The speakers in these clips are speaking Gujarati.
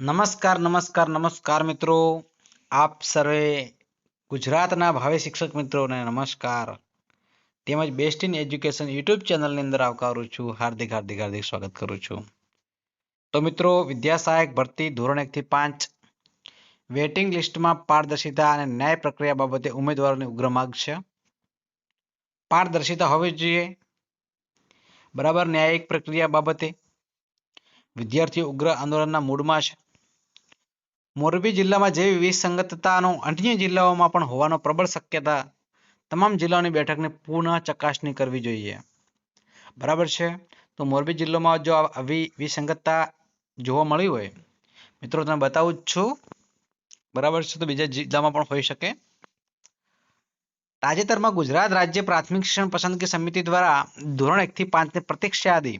નમસ્કાર નમસ્કાર નમસ્કાર મિત્રો. આપ સર્વે ગુજરાતના ભાવિ શિક્ષક મિત્રોને નમસ્કાર. તેમજ બેસ્ટ ઇન એજ્યુકેશન યુટ્યુબ ચેનલની અંદર આવકારું છું. હાર્દિક હાર્દિક હાર્દિક સ્વાગત કરું છું. તો મિત્રો વિદ્યા સહાયક ભરતી ધોરણ એકથી પાંચ. વેટિંગ લિસ્ટમાં પારદર્શિતા અને ન્યાય પ્રક્રિયા બાબતે ઉમેદવારોની ઉગ્ર માગ છે. પારદર્શિતા હોવી જોઈએ. બરાબર ન્યાયિક પ્રક્રિયા બાબતે. વિદ્યાર્થીઓ ઉગ્ર આંદોલનના મૂડમાં છે. મોરબી જિલ્લામાં જેવી વિસંગતતાનો અન્ય જિલ્લાઓમાં પણ હોવાનો પ્રબળ શક્યતા તમામ જિલ્લાઓની બેઠકને પુનઃ ચકાસણી કરવી જોઈએ. બરાબર છે? તો મોરબી જિલ્લામાં જો આવી વિસંગતતા જોવા મળી હોય, મિત્રો તમે બતાવું જ છું. બરાબર છે? તો બીજા જિલ્લામાં પણ હોઈ શકે. તાજેતરમાં ગુજરાત રાજ્ય પ્રાથમિક શિક્ષણ પસંદગી સમિતિ દ્વારા ધોરણ એકથી પાંચની પ્રતીક્ષા યાદી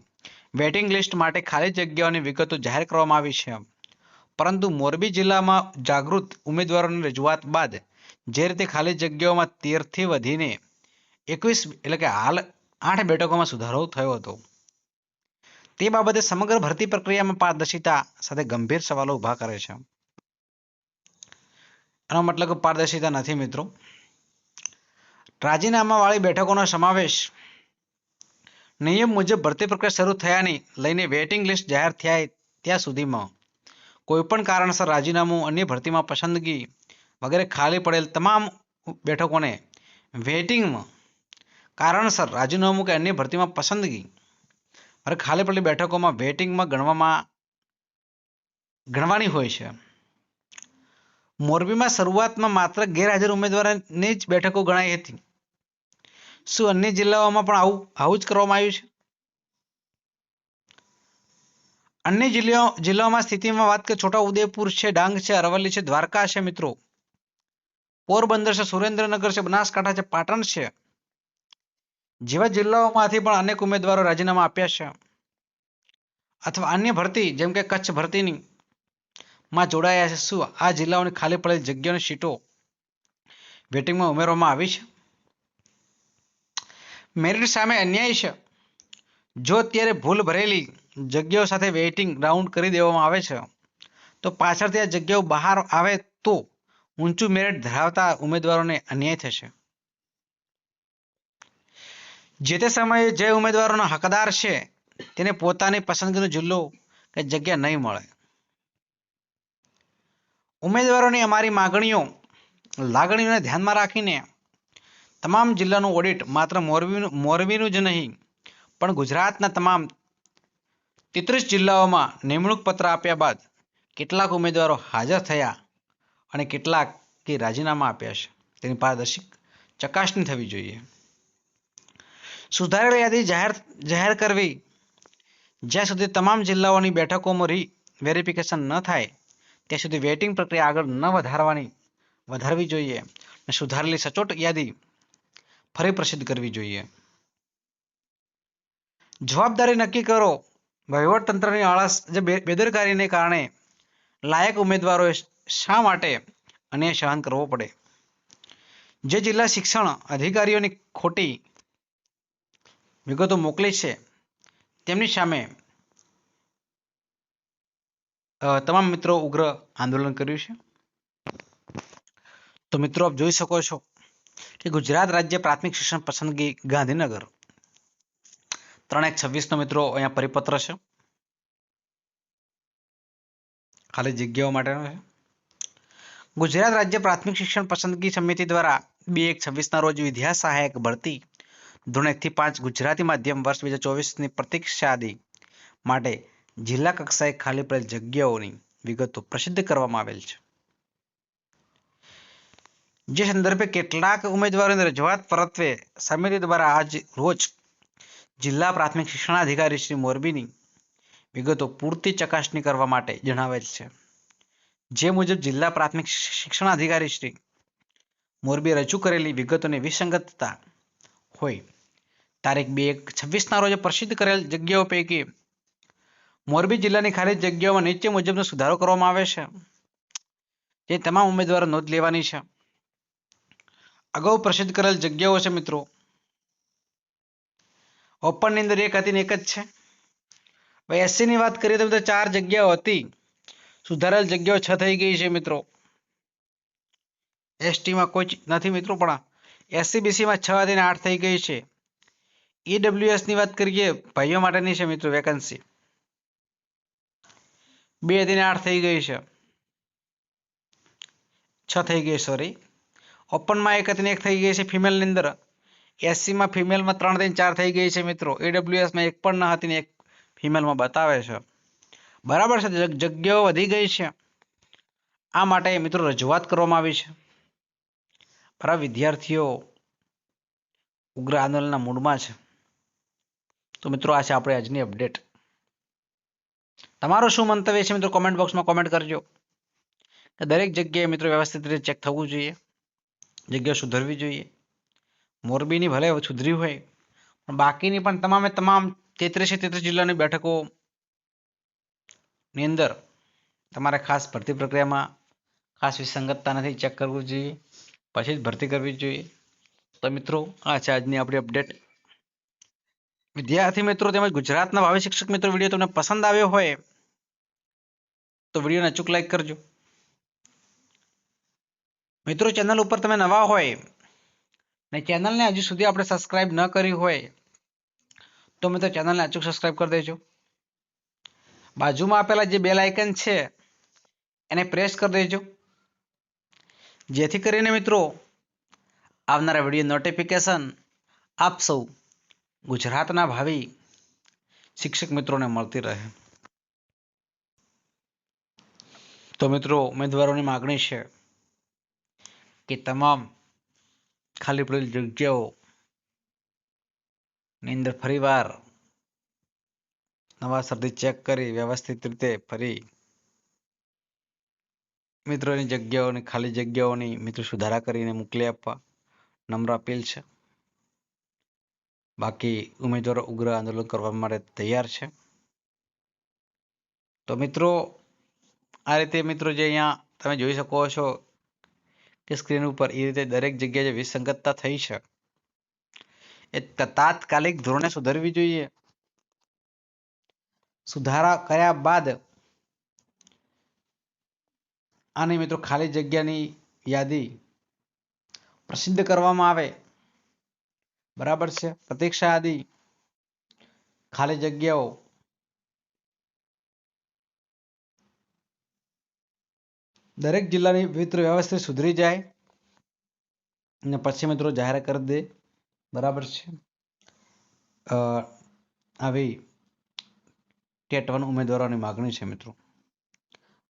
વેટિંગ લિસ્ટ માટે ખાલી જગ્યાઓની વિગતો જાહેર કરવામાં આવી છે. પરંતુ મોરબી જિલ્લામાં જાગૃત ઉમેદવારોની રજૂઆત બાદ જે રીતે ખાલી જગ્યાઓમાં તેરથી વધીને એકવીસ એટલે કે હાલ આઠ બેઠકોમાં સુધારો થયો હતો. તે બાબતે સમગ્ર ભરતી પ્રક્રિયામાં પારદર્શિતા સાથે ગંભીર સવાલો ઊભા કરે છે. આનો મતલબ પારદર્શિતા નથી મિત્રો. રાજીનામાવાળી બેઠકોનો સમાવેશ નિયમ મુજબ ભરતી પ્રક્રિયા શરૂ થયાની લઈને વેટિંગ લિસ્ટ જાહેર થયા ત્યાં સુધીમાં કોઈપણ કારણસર રાજીનામું અન્ય ભરતીમાં પસંદગી વગેરે ખાલી પડેલ તમામ બેઠકોને વેટિંગમાં કારણસર રાજીનામું કે અન્ય ભરતીમાં પસંદગી અને ખાલી પડેલી બેઠકોમાં વેટિંગમાં ગણવામાં ગણવાની હોય છે. મોરબીમાં શરૂઆતમાં માત્ર ગેરહાજર ઉમેદવારોની જ બેઠકો ગણાઈ હતી. શું અન્ય જિલ્લાઓમાં પણ આવું આવું જ કરવામાં આવ્યું છે? અન્ય જિલ્લાઓ, જિલ્લાઓમાં સ્થિતિમાં વાત કરીએ છોટા ઉદેપુર છે, ડાંગ છે, અરવલ્લી છે, દ્વારકા છે, મિત્રો. પોરબંદર છે, સુરેન્દ્રનગર છે, બનાસકાંઠા છે, પાટણ છે. જેવા જિલ્લાઓમાંથી પણ અનેક ઉમેદવારો રાજીનામા આપ્યા છે. અથવા અન્ય ભરતી, જેમ કે કચ્છ ભરતીની, માં જોડાયા છે શું? આ જિલ્લાઓની ખાલી પડેલી જગ્યાની સીટો વેટિંગમાં ઉમેરવામાં આવી છે. મેરિટ સામે અન્યાય છે. જો અત્યારે ભૂલ ભરેલી જગ્યાઓ સાથે વેઇટિંગ રાઉન્ડ કરી દેવામાં આવે છે. તો પાછળથી આ જગ્યાઓ બહાર આવે તો ઊંચું મેરિટ ધરાવતા ઉમેદવારોને અન્યાય થશે. જે તે સમયે જે ઉમેદવારોનો હકદાર છે, તેને પોતાની પસંદગીનો જિલ્લો કે જગ્યા નહીં મળે. ઉમેદવારોની અમારી માગણીઓ લાગણીઓને ધ્યાનમાં રાખીને તમામ જિલ્લાનું ઓડિટ માત્ર મોરબીનું મોરબીનું જ નહીં, પણ ગુજરાતના તમામ તેત્રીસ જિલ્લાઓમાં નિમણૂક પત્ર આપ્યા બાદ કેટલાક ઉમેદવારો હાજર થયા અને કેટલાક કે રાજીનામા આપ્યા છે. તેની પારદર્શક ચકાસણી થવી જોઈએ. સુધારેલી યાદી જાહેર જાહેર કરવી. જ્યાં સુધી તમામ જિલ્લાઓની બેઠકોમાં રી વેરિફિકેશન ન થાય, ત્યાં સુધી વેટિંગ પ્રક્રિયા આગળ ન વધારવાની, વધારવી જોઈએ અને સુધારેલી સચોટ યાદી ફરી પ્રસિદ્ધ કરવી જોઈએ. જવાબદારી નક્કી કરો. વહીવટતંત્રની આળસ જે બેદરકારીને કારણે લાયક ઉમેદવારોએ શા માટે અન્ય સહન કરવો પડે? જે જિલ્લા શિક્ષણ અધિકારીઓની ખોટી વિગતો મોકલી છે, તેમની સામે તમામ મિત્રો ઉગ્ર આંદોલન કર્યું છે. તો મિત્રો, આપ જોઈ શકો છો કે ગુજરાત રાજ્ય પ્રાથમિક શિક્ષણ પસંદગી ગાંધીનગર ત્રણ એક છવ્વીસનો મિત્રો અહીંયા પરિપત્ર છે. ખાલી જગ્યાઓ માટેનો છે. ગુજરાત રાજ્ય પ્રાથમિક શિક્ષણ પસંદગી સમિતિ દ્વારા બે એક છવ્વીસના રોજ વિદ્યા સહાયક ભરતી ધોરણ એકથી પાંચ ગુજરાતી માધ્યમ વર્ષ બે હજાર ચોવીસની પ્રતિક્ષાદી માટે જિલ્લા કક્ષાએ ખાલી પડેલ જગ્યાઓની વિગતો પ્રસિદ્ધ કરવામાં આવેલ છે. જે સંદર્ભે કેટલાક ઉમેદવારોની રજૂઆત પરત્વે સમિતિ દ્વારા આજ રોજ જિલ્લા પ્રાથમિક શિક્ષણાધિકારી શ્રી મોરબીની વિગતો પૂરતી ચકાસણી કરવા માટે જણાવેલ છે. જે મુજબ જિલ્લા પ્રાથમિક શિક્ષણાધિકારી શ્રી મોરબી રજૂ કરેલી વિગતોની વિસંગતતા હોય. તારીખ બે એક છવ્વીસના રોજ પ્રસિદ્ધ કરેલ જગ્યાઓ પૈકી મોરબી જિલ્લાની ખાલી જગ્યાઓમાં નીચે મુજબનો સુધારો કરવામાં આવે છે. જે તમામ ઉમેદવારો નોંધ લેવાની છે. અગાઉ પ્રસિદ્ધ કરેલ જગ્યાઓ છે મિત્રો ઓપનની અંદર એક હતી ને એક જ છે હવે એસસીની વાત કરીએ તો મિત્રો ચાર જગ્યાઓ હતી સુધારેલ જગ્યાઓ છ થઈ ગઈ છે મિત્રો એસટીમાં કોઈ જ નથી મિત્રો પણ એસસીબીસીમાં છ હતી ને આઠ થઈ ગઈ છે। ઈડબ્લ્યુએસની વાત કરીએ, ભાઈઓ માટેની છે મિત્રો વેકન્સી બે હતી ને આઠ થઈ ગઈ છે। છ થઈ ગઈ સોરી ઓપનમાં એક હતી ને એક થઈ ગઈ છે ફિમેલની અંદર। એસસીમાં ફિમેલમાં ત્રણથી ચાર થઈ ગઈ છે મિત્રો. એડબ્લ્યુએસમાં એક પણ ન હતી ને એક ફિમેલમાં બતાવે છે. બરાબર છે જગ્યાઓ વધી ગઈ છે. આ માટે મિત્રો રજૂઆત કરવામાં આવી છે. મારા વિદ્યાર્થીઓ, ઉગ્ર આંદોલનના મૂડમાં છે. તો મિત્રો આ છે આપણે આજની અપડેટ તમારું શું મંતવ્ય છે મિત્રો કોમેન્ટ બોક્સમાં કોમેન્ટ કરજો. કે દરેક જગ્યાએ મિત્રો વ્યવસ્થિત રીતે ચેક થવું જોઈએ. જગ્યા સુધરવી જોઈએ. મોરબીની ભલે સુધરી હોય, પણ બાકીની પણ તમામે તમામ તેત્રીસે તેત્રીસ જિલ્લાની બેઠકો ની અંદર તમારે ખાસ ભરતી પ્રક્રિયામાં ખાસ વિસંગતતા નથી ચેક કરવું જોઈએ, પછી જ ભરતી કરવી જોઈએ. તો મિત્રો, આ છે આજની આપણી અપડેટ વિદ્યાર્થી મિત્રો તેમજ ગુજરાતના ભાવિ શિક્ષક મિત્રો, વીડિયો તમને પસંદ આવ્યો હોય, તો વિડીયોને અચૂક લાઈક કરજો. મિત્રો ચેનલ ઉપર તમે નવા હોય ને ચેનલને હજુ સુધી આપણે સબસ્ક્રાઇબ ન કરી હોય, તો મિત્રો ચેનલને અચૂક સબસ્ક્રાઇબ કરી દેજો. બાજુમાં આપેલા જે બેલ આઇકન છે, એને પ્રેસ કરી દેજો. જેથી કરીને મિત્રો, આવનારા વીડિયો નોટિફિકેશન આપ સૌ ગુજરાતના ભાવિ શિક્ષક મિત્રોને મળતી રહે. તો મિત્રો, ઉમેદવારોની માગણી છે કે તમામ ખાલી પડેલી જગ્યાઓ ની અંદર ફરીવાર નવાસરથી ચેક કરી વ્યવસ્થિત રીતે ફરી મિત્રોની જગ્યાઓની, ખાલી જગ્યાઓની મિત્રો સુધારા કરીને મોકલી આપવા નમ્ર અપીલ છે. બાકી ઉમેદવારો ઉગ્ર આંદોલન કરવા માટે તૈયાર છે. તો મિત્રો, આ રીતે મિત્રો જે અહીંયા તમે જોઈ શકો છો કે સ્ક્રીન ઉપર એ રીતે દરેક જગ્યાએ વિસંગતતા થઈ છે, એ તાત્કાલિક ધોરણે સુધારવી જોઈએ. સુધારા કર્યા બાદ આની મિત્રો ખાલી જગ્યાની યાદી પ્રસિદ્ધ કરવામાં આવે. બરાબર છે? પ્રતીક્ષા યાદી ખાલી જગ્યાઓ દરેક જિલ્લાની મિત્રો વ્યવસ્થા સુધરી જાય અને પછી મિત્રો જાહેર કરી દે. બરાબર છે. આવી ટેટ વન ઉમેદવારોની માગણી છે મિત્રો.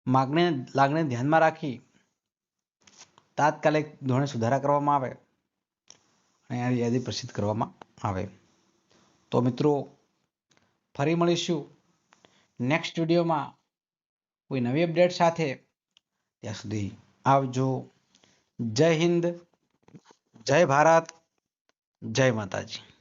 માગણી, લાગણી ધ્યાનમાં રાખી તાત્કાલિક ધોરણે સુધારા કરવામાં આવે અને આ યાદી પ્રસિદ્ધ કરવામાં આવે. તો મિત્રો, ફરી મળીશું. નેક્સ્ટ વિડીયોમાં કોઈ નવી અપડેટ સાથે ત્યાં સુધી આવજો. જય હિન્દ જય ભારત જય માતાજી.